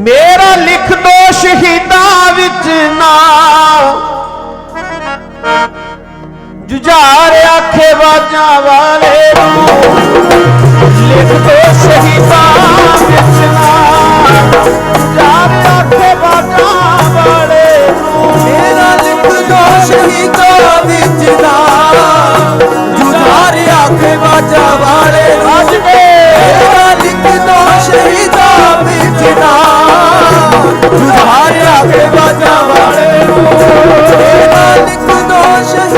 ਮੇਰਾ ਲਿਖ ਦੋ ਸ਼ਹੀਦਾਂ ਵਿੱਚ ਨਾਮ ਜੁਝਾਰ ਆਖੇ ਬਾਜਾਂ ਵਾਲੇ ਨੂੰ। ਲਿਖ ਦੋ ਸ਼ਹੀਦਾਂ ਵਿੱਚ ਨਾਮ ਜੁਝਾਰ ਆਖੇ ਬਾਜਾਂ ਵਾਲੇ ਨੂੰ। ਮੇਰਾ ਲਿਖ ਦੋ ਸ਼ਹੀਦਾਂ ਵਿੱਚ ਨਾਮ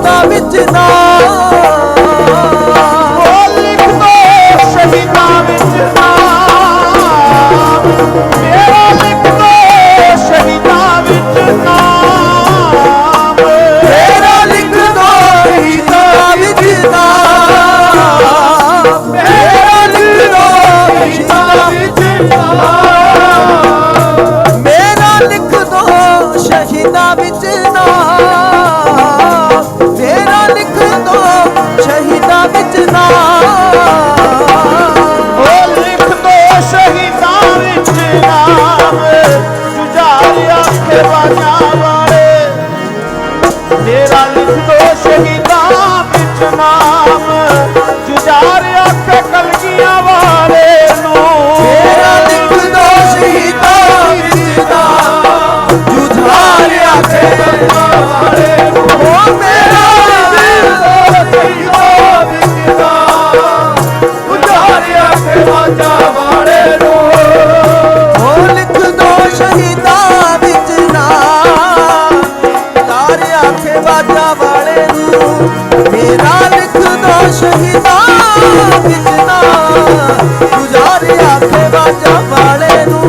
ਸ਼ਹੀਦਾਂ ਵਿੱਚ ਨਾਮ ਉਹ ਲਿਖ ਦੋ ਸ਼ਹੀਦਾਂ ਵਿੱਚ ਨਾਮ ਮੇਰਾ ਲਿਖ ਦੋ ਸ਼ਹੀਦਾਂ ਵਿੱਚ ਨਾਮ ਮੇਰਾ ਲਿਖ ਦੋ ਸ਼ਹੀਦਾਂ ਵਿੱਚ ਨਾਮ ਮੇਰਾ ਲਿਖ ਦੋ ਸ਼ਹੀਦਾਂ ਵਿੱਚ ਨਾਮ ਮੇਰਾ ਲਿਖ ਦੋ ਸ਼ਹੀਦਾਂ ਵਿੱਚ ਆਖੇ ਵਾਲੇ ਮੇਰਾ ਲਿਖ ਦੋ ਸ਼ਹੀਦਾਂ ਵਿੱਚ ਨਾਮ ਜੁਝਾਰ ਆਖੇ ਕਲਗੀਆਂ ਵਾਲੇ ਨੂੰ ਮੇਰਾ ਲਿਖ ਦੋ ਸ਼ਹੀਦਾਂ ਵਿੱਚ ਨਾਮ। ਜੁਝਾਰ ਆਖੇ ਵਾਲੇ ਨੂੰ ਮੇਰਾ ਲਿਖਦਾ ਗੁਜ਼ਾਰਿਆ ਤੇ ਬਾਜਾ ਵਾਲੇ ਨੂੰ